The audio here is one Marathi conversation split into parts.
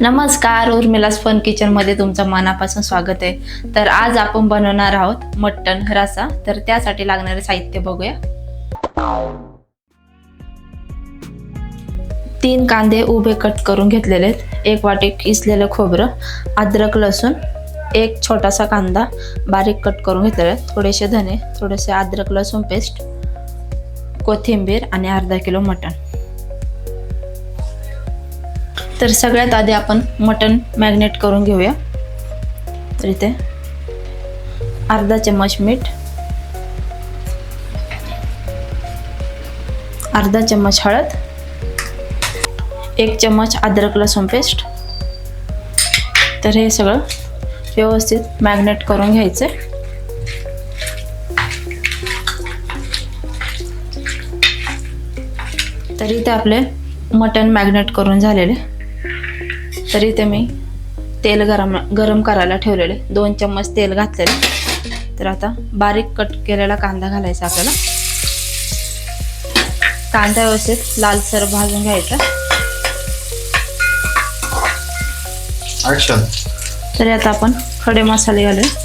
नमस्कार उर्मिलास फन किचनमध्ये तुमचं मनापासून स्वागत आहे. तर आज आपण बनवणार आहोत मटण रसा. तर त्यासाठी लागणारे साहित्य बघूया. तीन कांदे उभे कट करून घेतलेले आहेत. एक वाटी किसलेलं खोबरं अद्रक लसूण एक छोटासा कांदा बारीक कट करून घेतलेला आहे थोडेसे धने थोडेसे अद्रक लसूण पेस्ट कोथिंबीर आणि अर्धा किलो मटण. तर सगळ्यात आधी आपण मटण मॅग्नेट करून घेऊया. तर इथे अर्धा चम्मच मीठ अर्धा चम्मच हळद एक चम्मच अद्रक लसूण पेस्ट. तर हे सगळं व्यवस्थित मॅग्नेट करून घ्यायचं. तरी ते आपले मटण मॅग्नेट करून झालेले. तरी ते मी तेल गरम गरम करायला ठेवलेले. दोन चम्मच तेल घातलेले. तर आता बारीक कट केलेला कांदा घालायचा आपल्याला. कांदा व्यवस्थित लालसर भाजून घ्यायचा. तरी आता आपण खडे मसाले घालूया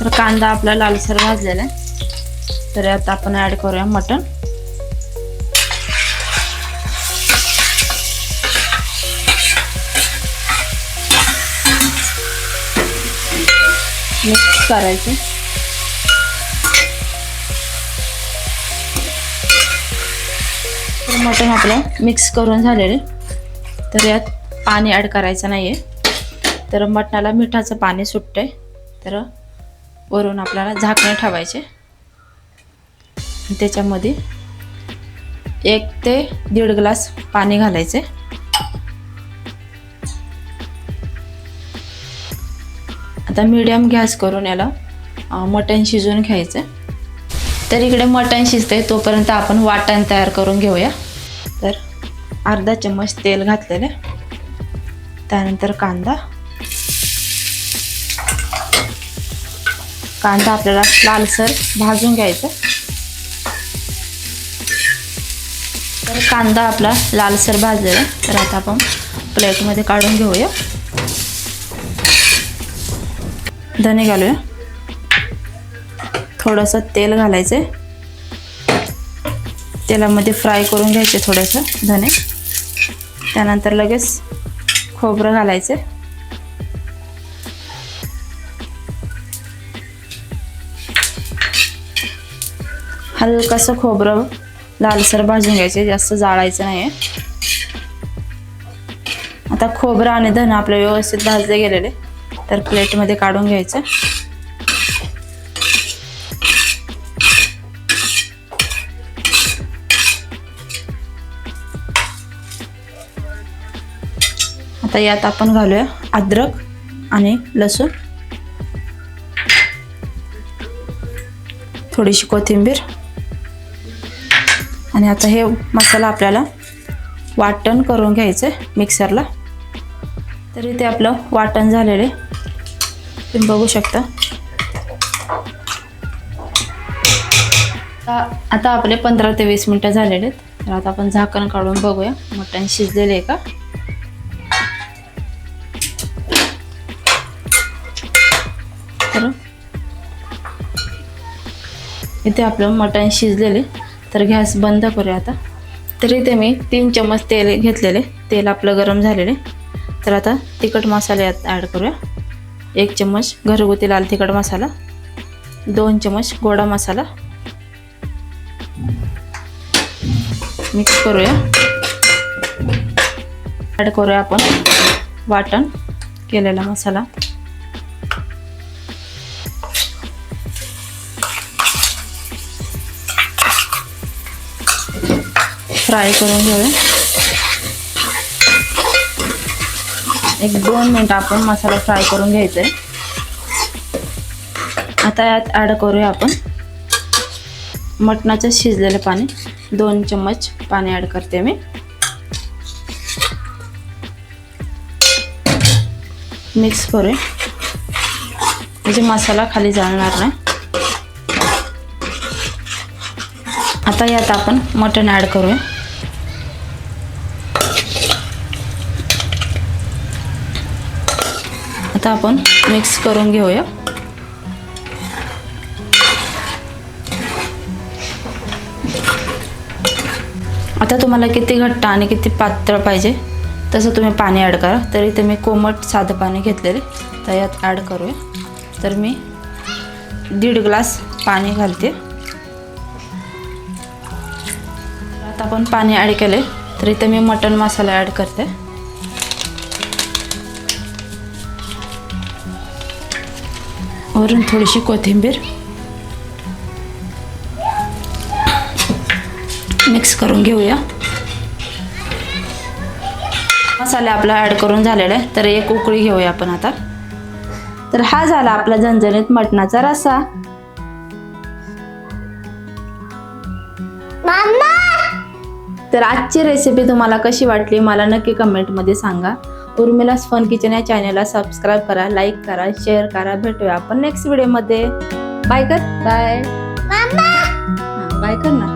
तर कांदा आपला लालसर भाजलेला आहे. तर आता आपण ॲड करूया मटण. मिक्स करायचं. तर मटण आपलं मिक्स करून झालेले. तर यात पाणी ॲड करायचं नाही आहे तर मटणाला मिठाचं पाणी सुटतंय. तर वरून आपल्याला झाकणे ठेवायचे. त्याच्यामध्ये एक ते दीड ग्लास पाणी घालायचे. आता मीडियम गॅस करून याला मटण शिजवून घ्यायचं. तर इकडे मटण शिजते तोपर्यंत आपण वाटण तयार करून घेऊया. तर अर्धा चम्मच तेल घातलेले त्यानंतर कांदा. कांदा आपल्याला लालसर भाजून घ्यायचा. तर कांदा आपला लालसर भाजलेला आहे. तर आता आपण प्लेटमध्ये काढून घेऊया. धने घालूया. थोडंसं तेल घालायचं तेलामध्ये फ्राय करून घ्यायचे थोडंसं धने. त्यानंतर लगेच खोबरं घालायचं हलकंसं खोबरं लालसर भाजून घ्यायचे जास्त जाळायचं नाही आता खोबरं आणि धन आपले व्यवस्थित भाजले गेलेले. तर प्लेटमध्ये काढून घ्यायचं. आता यात आपण घालूया अद्रक आणि लसूण. थोडीशी कोथिंबीर. आणि आता हे मसाला आपल्याला वाटण करून घ्यायचं आहे मिक्सरला तरी ते आपलं वाटण झालेले. तुम्ही बघू शकता. आता आपले पंधरा ते वीस मिनटं झालेले आहेत. तर आता आपण झाकण काढून बघूया. मटण शिजलेले आहे का? तर इथे आपलं मटण शिजलेले तर गॅस बंद करूया आता. तर इथे मी तीन चम्मच तेल घेतलेले तेल आपलं गरम झालेले तर आता तिखट मसाले ॲड करूया. एक चम्मच घरगुती लाल तिखट मसाला दोन चम्मच गोडा मसाला. मिक्स करूया. ॲड करूया आपण वाटण केलेला मसाला. फ्राय करून घेऊया. एक दोन मिनटं आपण मसाला फ्राय करून घ्यायचा आहे आता यात ॲड करूया आपण. मटणाचं शिजलेलं पाणी दोन चम्मच पाणी ॲड करते मी. मिक्स करूया. म्हणजे मसाला खाली जाणार नाही. आता यात आपण मटण ॲड करूया. आता आपण मिक्स करून घेऊया. आता तुम्हाला किती घट्ट आणि किती पातळ पाहिजे तसं तुम्ही पाणी ॲड करा. तर ते मी कोमट साधं पाणी घेतलेले तर यात ॲड करूया. तर मी दीड ग्लास पाणी घालते. आता आपण पाणी ॲड केले तर इथे मी मटण मसाला ॲड करते. वरून थोडीशी कोथिंबीर। मिक्स करून घेऊया। मसाले आपला ॲड करून झालेला आहे तर एक उकळी घेऊया आपण आता. तर हा झाला आपला झणझणीत मटणाचा रस्सा. तर आजची रेसिपी तुम्हाला कशी वाटली मला नक्की कमेंटमध्ये सांगा. उर्मिलास फन किचन या चॅनलला सबस्क्राईब करा लाईक करा शेअर करा. भेटूया आपण नेक्स्ट व्हिडिओमध्ये बाय कर. बाय बाय कर ना.